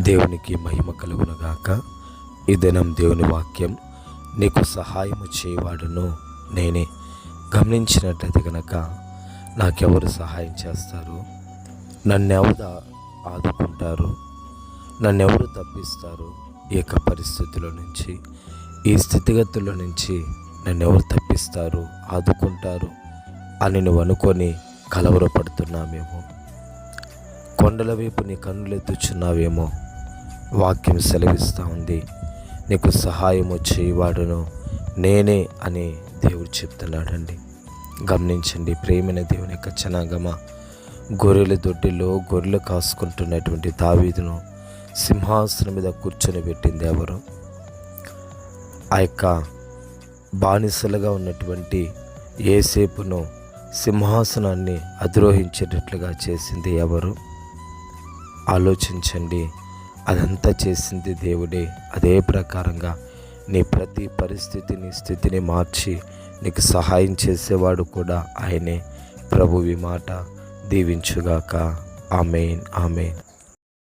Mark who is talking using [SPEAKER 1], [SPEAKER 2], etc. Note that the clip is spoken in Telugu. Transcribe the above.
[SPEAKER 1] దేవునికి మహిమ కలుగునుగాక. ఈ దినం దేవుని వాక్యం నీకు సహాయము చేయవాడును. నేనే గమనించినట్లయితే కనుక నాకెవరు సహాయం చేస్తారు? నన్నెవరు ఆదుకుంటారు? నన్నెవరు తప్పిస్తారు? ఈ యొక్క పరిస్థితుల నుంచి ఈ స్థితిగతుల నుంచి నన్నెవరు తప్పిస్తారు ఆదుకుంటారు అని నువ్వు అనుకొని కలవరపడుతున్నామేమో కొండల వైపు నీ కన్నులెత్తుచున్నావేమో? వాక్యం సెలవిస్తూ ఉంది. నీకు సహాయము చేయవాడును నేనే అని దేవుడు చెప్తున్నాడండి. గమనించండి ప్రేమైన దేవుని యొక్క జనాగమ? గొర్రెల దొడ్డిలో గొర్రెలు కాసుకుంటున్నటువంటి దావీదును సింహాసనం మీద కూర్చొని పెట్టింది ఎవరు? ఆ యొక్క బానిసలుగా ఉన్నటువంటి ఏసేపును సింహాసనాన్ని అధిరోహించేటట్లుగా చేసింది ఎవరు? ఆలోచించండి అదంతా చేసింది దేవుడే. అదే ప్రకారంగా నీ ప్రతి పరిస్థితిని స్థితిని మార్చి నీకు సహాయం చేసేవాడు కూడా ఆయనే. ప్రభువి మాట దీవించుగాక. Amen amen.